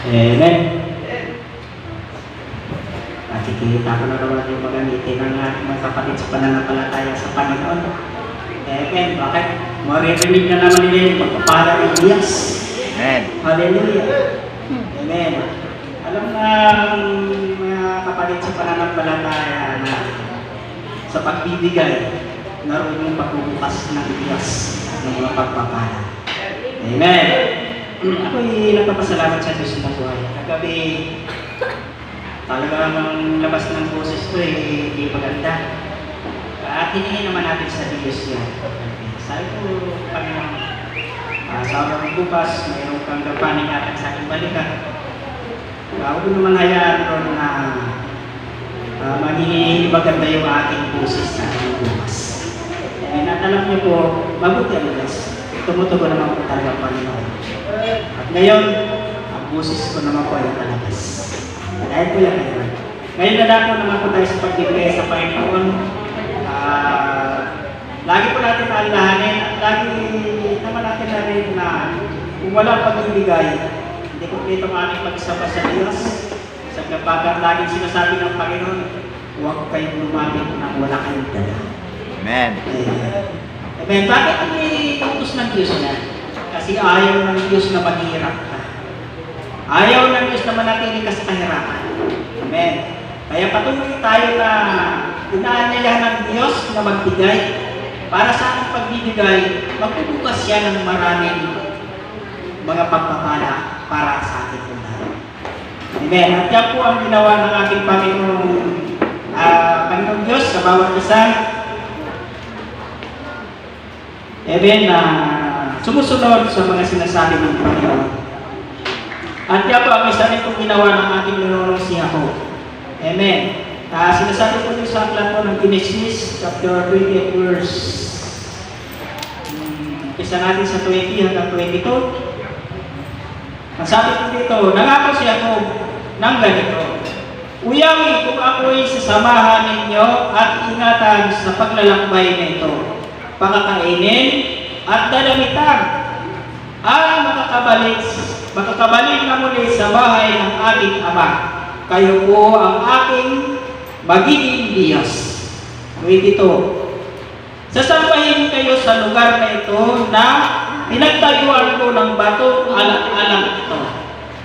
Amen. At ikikita ko na naman yung mga ngiti ng ating mga kapatid sa pananampalataya sa Panginoon. Amen. Bakit? Maririnig na naman nila yung pagpapala ng Diyos. Amen. Hallelujah. Amen. Alam na mga kapatid sa pananampalataya na sa pagbibigay, naroon yung pagbubukas ng Diyos ng mga pagpapala. Amen. Ako'y nagpapasalamat sa Diyos na buhay. Kagabi, talagang ang labas ng boses ko eh, hindi maganda. At hinihin naman natin sa Diyos yan. Sabi ko, Panginoon, Ah, sa ng bukas, mayroong kang kapaningatan sa aking balikan. Uh, huwag mo naman hayaan ron na uh, magiging maganda yung aking boses sa aking bukas. And at alam niyo po, mabuti ang Diyos. Tumutugo naman po talaga ang Panginoon. At ngayon, ang boses ko naman po ay talabas. Dahil po yan ngayon. Ngayon na lang po naman po tayo sa pagbibigay sa Panginoon. Ah, lagi po natin alalahanin at lagi naman natin na rin na kung walang pagbibigay, hindi kompleto ang aming pagsama sa Diyos. Sa kapag laging sinasabi ng Panginoon, huwag kayong lumapit nang wala kayong dala. Amen. Amen. Bakit ang iutos ng Diyos na? Kasi ayaw ng Diyos na maghihirap ka. Ayaw ng Diyos na manatili ka sa kahirapan. Amen. Kaya patuloy tayo na inaanyayahan ng Diyos na magbigay para sa ating pagbibigay, magbubukas siya ng maraming mga pagpapala para sa ating lahat. Amen. At yan po ang ginawa ng ating Panginoong ah, Panginoong Diyos sa bawat isa. Amen. na sumusunod sa mga sinasabi ng Panginoon. At yan po ang isa rin pong ginawa ng ating Panginoong si Jacob. Amen. Ah, sinasabi po niyo sa aklat po ng Genesis, chapter 28, verse hmm, Umpisa natin sa 20 hanggang 22. Ang sabi po dito, nangako si Jacob ng ganito, Uyawi kung ako'y sasamahan ninyo at ingatan sa paglalakbay nito, pakakainin at dalamitan ang makakabalik, makakabalik na muli sa bahay ng aking ama. Kayo po ang aking magiging Diyos. 22. Sasampahin kayo sa lugar na ito na pinagtayuan ko ng bato alang-alang ito.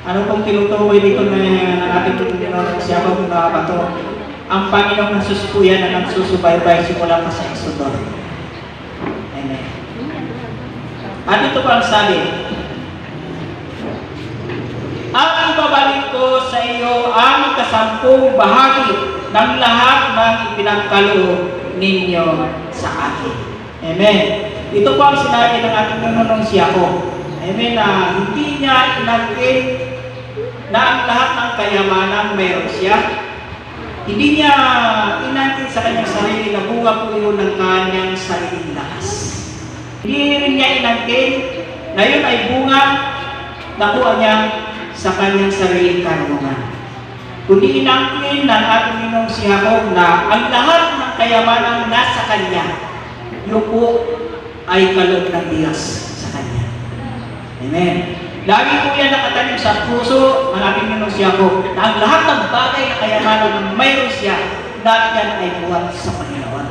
Ano pong tinutukoy dito na ng ating pong mga bato? Ang Panginoong Jesus po yan na nagsusubaybay simula pa sa Exodus. Amen. At ito pa ang sabi, ang ibabalik ko sa iyo ang kasampung bahagi ng lahat ng ipinagkaloob ninyo sa akin. Amen. Ito po ang sinabi ng ating Panginoong si ako. Amen. Na hindi niya inangkin na ang lahat ng kayamanan mayroon siya. Hindi niya inangkin sa kanyang sarili na bunga po yun ng kanyang sariling lakas. Hindi rin niya inangkin na yun ay bunga nakuha niya sa kanyang sariling karunungan. Kundi inangkin ng ating Panginoong si Jacob na ang lahat ng kayamanan nasa kanya, yun po ay kaloob ng Diyos sa kanya. Amen. Lagi po yan nakatanim sa puso ng ating Panginoong si Jacob na ang lahat ng bagay na kayamanan na mayroon siya, lahat yan ay buhat sa Panginoon.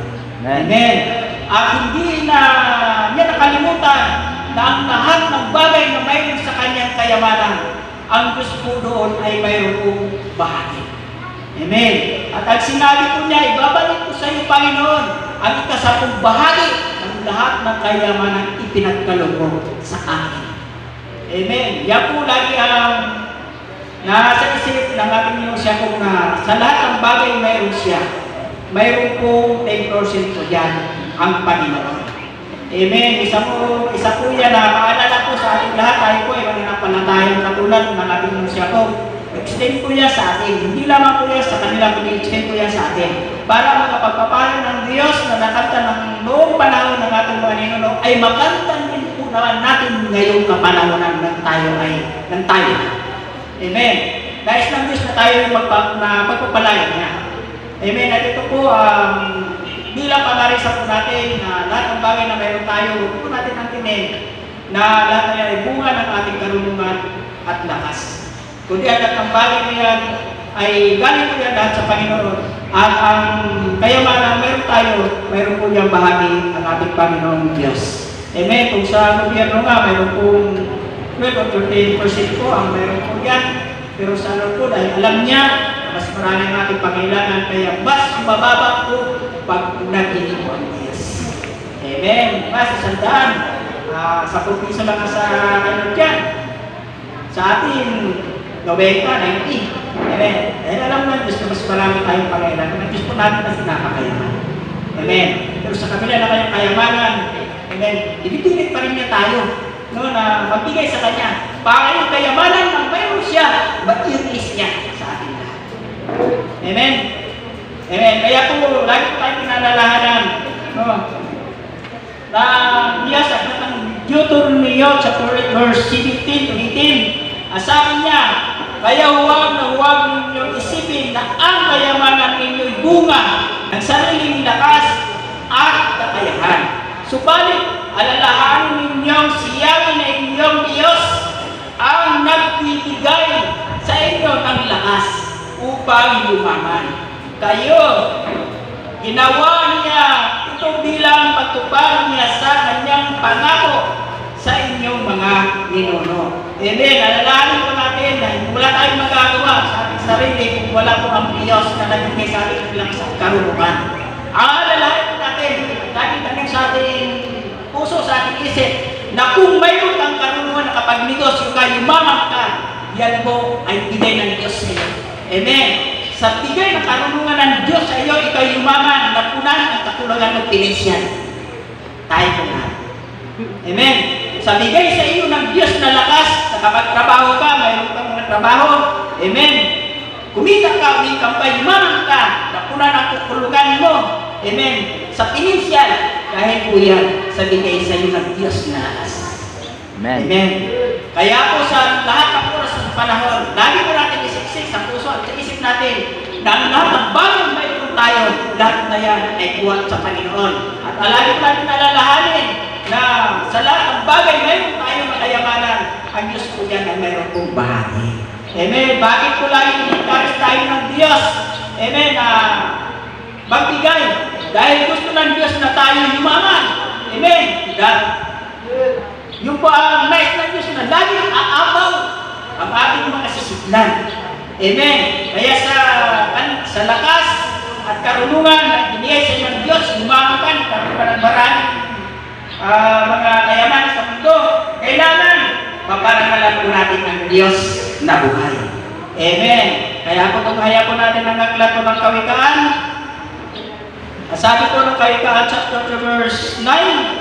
Amen. Amen. At hindi na niya nakalimutan na ang lahat ng bagay na mayroon sa kanyang kayamanan, ang Diyos po doon ay mayroon pong bahagi. Amen. At ang sinabi po niya, ibabalik ko sa iyo, Panginoon, ang ikasapong bahagi ng lahat ng kayamanan ipinagkaloob mo sa akin. Amen. Yan po lagi ang nasa isip ng ating Diyos siya kung na sa lahat ng bagay mayroon siya. Mayroon pong 10% po dyan ang Panginoon. Amen. Isa po, isa po yan na maalala po sa ating lahat. Tayo po ay mananampalatayang katulad ng ating siya ko. Extend po yan sa atin. Hindi lamang po yan sa kanila, kundi extend po yan sa atin. Para makapagpapalo ng Diyos na nakanta ng noong panahon ng ating mga ninuno, ay makanta din po naman natin ngayong kapanahonan ng tayo ay ng tayo. Amen. Nais ng Diyos na tayo ay magpa, na pagpapalayan niya. Amen. At ito po, um, bilang pangarisa po natin na lahat ng bagay na mayroon tayo, huwag po natin angkinin na lahat na ay bunga ng ating karunungan at lakas. Kundi ang nagkambali mo yan ay galing po yan lahat sa Panginoon. At ang kayamanan meron tayo, meron po yung bahagi ang ating Panginoong Diyos. Amen. Kung sa gobyerno nga, meron pong 12 o 13% po ang meron po yan. Pero sa ano po, dahil alam niya, mas marami ang ating pangailangan, kaya mas mababa po pag ang Diyos. Amen. Mas sandaan. Ah, sa pulpiso lang sa ano dyan. Sa atin, 90, 90. Amen. Dahil alam mo Diyos na mas marami tayong pangailangan. Ang Diyos po natin na sinakakayaman. Amen. Pero sa kabila na kayong kayamanan, Amen. Ibibinig pa rin niya tayo no, na magbigay sa Kanya. Para yung kayamanan ng mayroon siya, matiris niya sa ating lahat. Amen. Amen. Kaya po, lagi po tayo pinalalahanan. No, na niya sa ng Deuteronomy chapter 8 verse 17 to 18. Asahan niya, kaya huwag na huwag ninyong isipin na ang kayamanan ninyo'y bunga ng sariling lakas at kakayahan. Subalit, alalahanin ninyong siya na inyong Diyos ang nagbibigay sa inyo ng lakas upang yumaman. Kayo, ginawa niya ito bilang patupad niya sa kanyang pangako sa inyong mga ninuno. Amen. Alalahanin po natin na wala tayong magagawa sa ating sarili kung wala po ang Diyos na nagbigay sa ating bilang sa karunungan. Alalahanin po natin, lagi tanong sa ating puso, sa ating isip, na kung mayroon kang karunungan na kapag negosyo ka, yumaman ka, yan po ay bigay ng Diyos sa iyo. Amen. Sa bigay ng karunungan ng Diyos sa iyo, ikaw yumaman, napunan ang kakulangan ng pinensyan. Tayo po nga. Amen. Sa bigay sa iyo ng Diyos na lakas, na kapag trabaho ka, mayroon kang mga trabaho. Amen. Kumita ka, umikam pa, yumaman ka, napunan ang kakulangan mo. Amen. Sa pinensyan, dahil po yan, sa bigay sa iyo ng Diyos na lakas. Amen. Amen. Kaya po sa lahat ng panahon, lagi po natin isiksik sa puso at isip natin na lahat ng bagay na mayroon tayo, lahat na yan ay buhat sa Panginoon. At lagi po natin alalahanin na sa lahat ng bagay mayroon tayo na kayamanan, ang Diyos po yan ay mayroon pong bahagi. Amen. Bakit po lagi pinagkaris tayo ng Diyos? Amen. Ah, magbigay. Dahil gusto ng Diyos na tayo yumaman. Amen. That yung po ang nais ng Diyos na laging aapaw ang ating mga sisiklan. Amen. Kaya sa, an, sa lakas at karunungan na binigay sa inyo ng Diyos, lumamakan, karoon ng maraming ah, mga kayaman sa mundo, kailangan maparangalan po natin ang Diyos na buhay. Amen. Kaya po kung kaya po natin ang aklat po ng kawikaan, Sabi po ng Kawikaan chapter 2 verse 9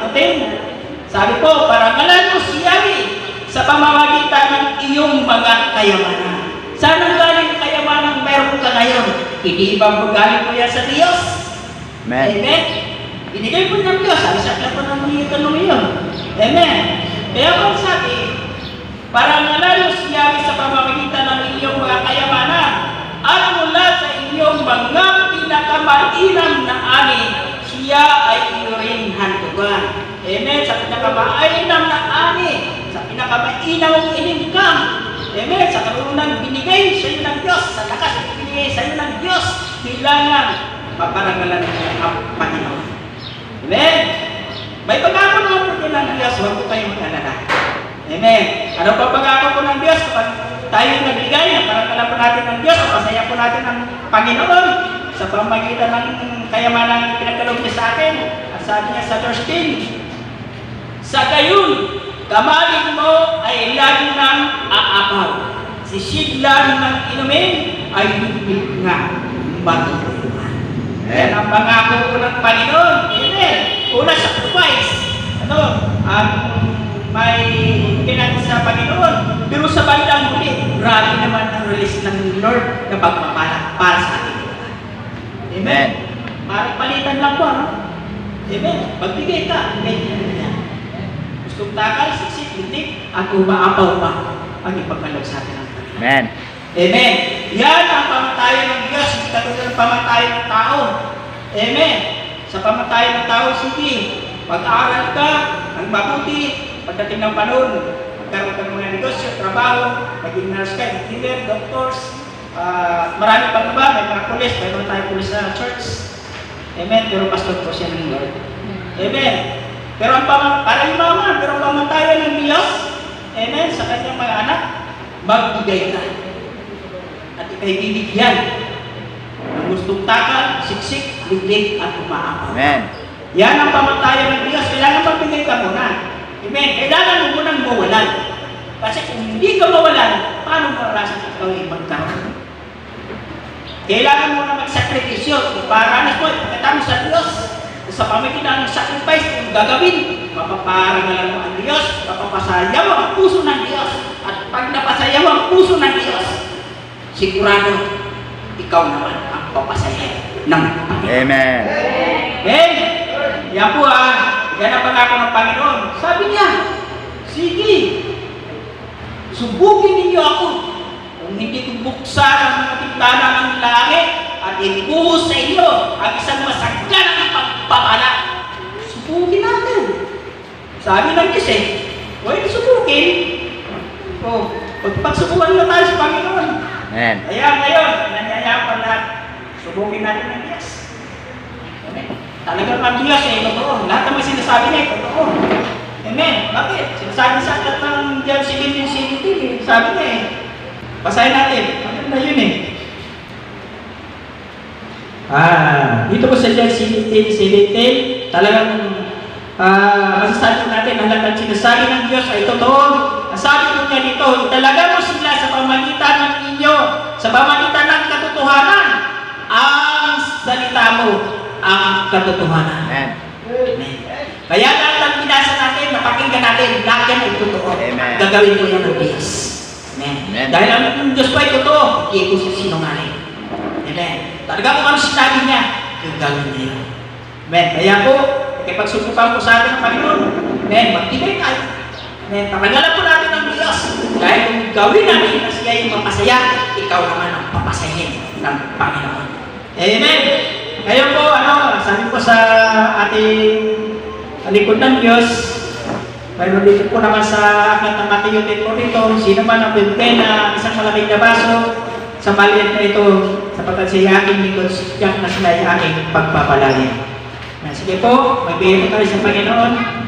o 10, sabi po, parangalan mo si Yahweh sa pamamagitan ng iyong mga kayamanan. Saan ang galing ang kayamanan meron ka ngayon? Hindi ba mo galing po yan sa Diyos? Amen. Amen. Binigay po ng Diyos. Sabi sa aklat po ng mga tanong iyon. Amen. Kaya po sabi, parangalan mo si Yahweh sa pamamagitan ng iyong mga kayamanan at mula sa inyong mga pinakamainam na ani, siya ay iyong handugan. Amen. Sa pinakamainam na pinakamainam ang iningkam. Amen. Sa karunang binigay sa iyo ng Diyos, sa lakas na binigay sa iyo ng Diyos, kailangan paparangalan mo ang Panginoon. Amen. May pagkako naman po ng Diyos, huwag po kayong mag-alala. Amen. Ano pa pagkako po ng Diyos kapag tayo nagbigay, parangalan po natin ng Diyos, pasaya po natin ng Panginoon sa pamagitan ng kayamanan na pinagkalog niya sa atin. At sabi niya sa verse 10, sa gayon, kamalig mo ay lagi ng aapaw. Si siglan ng inumin ay bibig nga matutulungan. Yan ang pangako po ng Panginoon. Amen. Una sa sacrifice. Ano? Ang may kinang sa Panginoon. Pero sa bandang huli, grabe naman ang release ng Lord na pagpapala para sa atin. Amen. Parang palitan lang po, ano? Amen. Pagbigay ka, may takal, siksik, lintik, at umaapaw pa ang ipagkalog sa atin ng Panginoon. Amen. Amen. Yan ang pamatayan ng Diyos, hindi katulad ng pamatayan ng tao. Amen. Sa pamatayan ng tao, sige, pag-aaral ka, ang mabuti, pagdating ng panahon, magkaroon ka ng mga negosyo, trabaho, maging nurse ka, engineer, doctors, ah, marami pang iba, may mga pulis, may mga tayo pulis sa church. Amen. Pero pastor po siya ng Lord. Amen. Pero ang pama, para yung mama, pero ang pamatayan ng Diyos, Amen, sa kanyang mga anak, magbigay ka. At ikay bibigyan ng gustong takal, siksik, liglig, at umaapaw. Amen. Yan ang pamatayan ng Diyos. Kailangan magbigay ka muna. Amen. Kailangan mo munang mawalan. Kasi kung hindi ka mawalan, paano mararasan ikaw ay magkaroon? Kailangan mo na magsakripisyo. Mo, ipakita mo sa Diyos. Sa pamagitan ng sacrifice kung gagawin, mapaparangalan mo ang Diyos, mapapasayaw ang puso ng Diyos. At pag napasayaw ang puso ng Diyos, sigurado, ikaw naman ang papasaya ng Panginoon. Amen. Eh, yan po ah, ganap ang ako ng Panginoon. Sabi niya, sige, subukin ninyo ako. Kung hindi ko buksan ang mga bintana ng langit at ibuhos sa inyo ang isang masagganang pagpapala. Subukin natin. Sabi ng Diyos eh, pwede subukin. Oh, pagpagsubukan na tayo sa Panginoon. Amen. Kaya ngayon, nanyayapan lahat. Subukin natin ng Diyos. Amen. Talagang ang Diyos eh, totoo. Lahat mga sinasabi niya, eh, totoo. Amen. Bakit? Sinasabi sa akin ng John 17, 17, eh. sabi niya eh. Basahin natin. Maganda yun eh. Ah, dito po sa John 17, 17, talagang ah, masasabi natin ang lahat ng sinasabi ng Diyos ay totoo. Ang sabi po niya dito, italaga mo sila sa pamagitan ng inyo, sa pamagitan ng katotohanan, ang salita mo ang katotohanan. Amen. Amen. Kaya lahat ng binasa natin, napakinggan natin, lahat yan ay totoo. Amen. Gagawin ko yan ng Diyos. Amen. Amen. Dahil ang Diyos po ay totoo, hindi ko siya sinungaling. Amen. Talaga kung ano sinabi niya, gagawin niya. Amen. Kaya po, ikipagsubukan po sa atin ng Panginoon. Amen. Magbigay tayo. Amen. Parangalan po natin ng Diyos. Dahil kung gawin natin na siya yung mapasaya, ikaw naman ang papasahin ng Panginoon. Amen. Ngayon po, ano, sabi po sa ating likod ng Diyos, mayroon dito po naman sa aklat ng Mateo 10 dito, sino man ang bibigay na isang malamig na baso sa maliit na ito, sapagkat siya aking likod, siyak na ay aking pagpapalain. Sige po, magbigay po tayo sa Panginoon.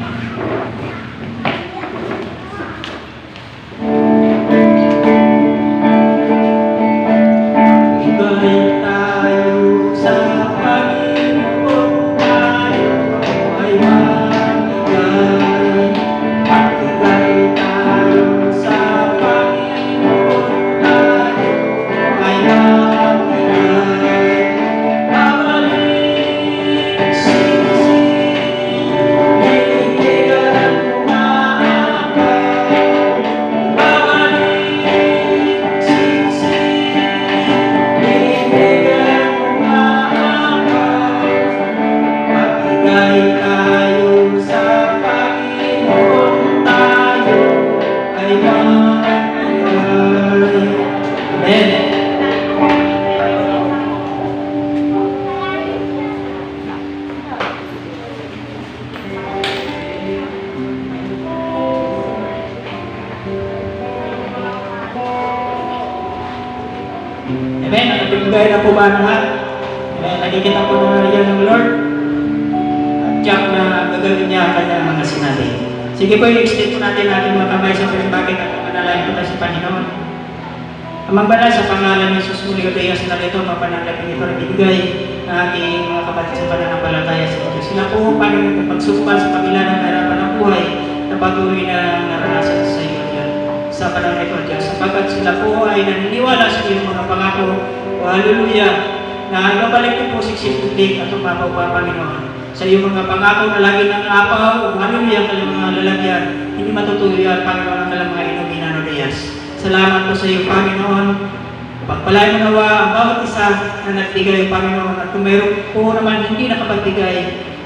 Kanyang mga sinabi. Sige po, i-extend po natin ating mga kamay sa first bucket at manalangin po tayo sa Panginoon. Amang banal sa pangalan ni Jesus muli o Diyos na ito, mapanalangin ito na ibigay ng mga kapatid sa pananampalataya sa ito. Sila po, Panginoon, pagsukan sa kabila ng harapan ng buhay na patuloy na naranasan sa iyo, Diyos. Sa Diyos. Sapagkat sila po ay naniniwala sa iyong mga pangako. O hallelujah, na babalik niyo po siksik-tulik at umapaw pa, Panginoon. Sa iyong mga pangako na lagi ng apaw, o hallelujah, ang kanyang mga lalagyan, hindi matutuloy yan, Panginoon, ang kanyang mga inumin na Diyos. Salamat po sa iyo, Panginoon. Pagpalain mo nawa ang bawat isa na nagbigay, Panginoon. At kung mayroon po naman hindi nakapagbigay,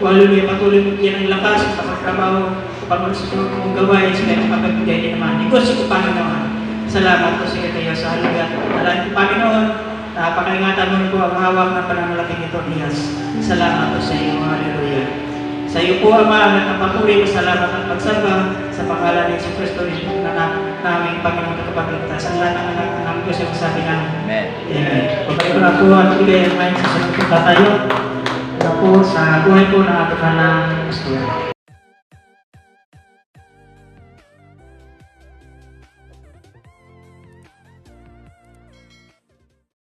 o hallelujah, patuloy mo yan ang lakas sa pagtrabaho, sa pagmasusunod mong gawain, sila yung makapagbigay din naman. Negosyo ko, Panginoon. Salamat po sa iyo kayo sa halaga. Salamat po, Panginoon. Napakaingatan mo po ang hawak ng pananalaking ito, Diyos. Salamat po sa iyo. Hallelujah. Sa iyo po, Ama, at ang papuri salamat at pagsamba sa pangalan ni Jesus Cristo na naming Panginoon at Kapagligtas. Ang lahat ng anak ng Diyos yung sabi ng Amen. Amen. Pagkain ko na po at bigay ang main sa ko tayo. Ito po sa buhay po ng ating ng Pastor.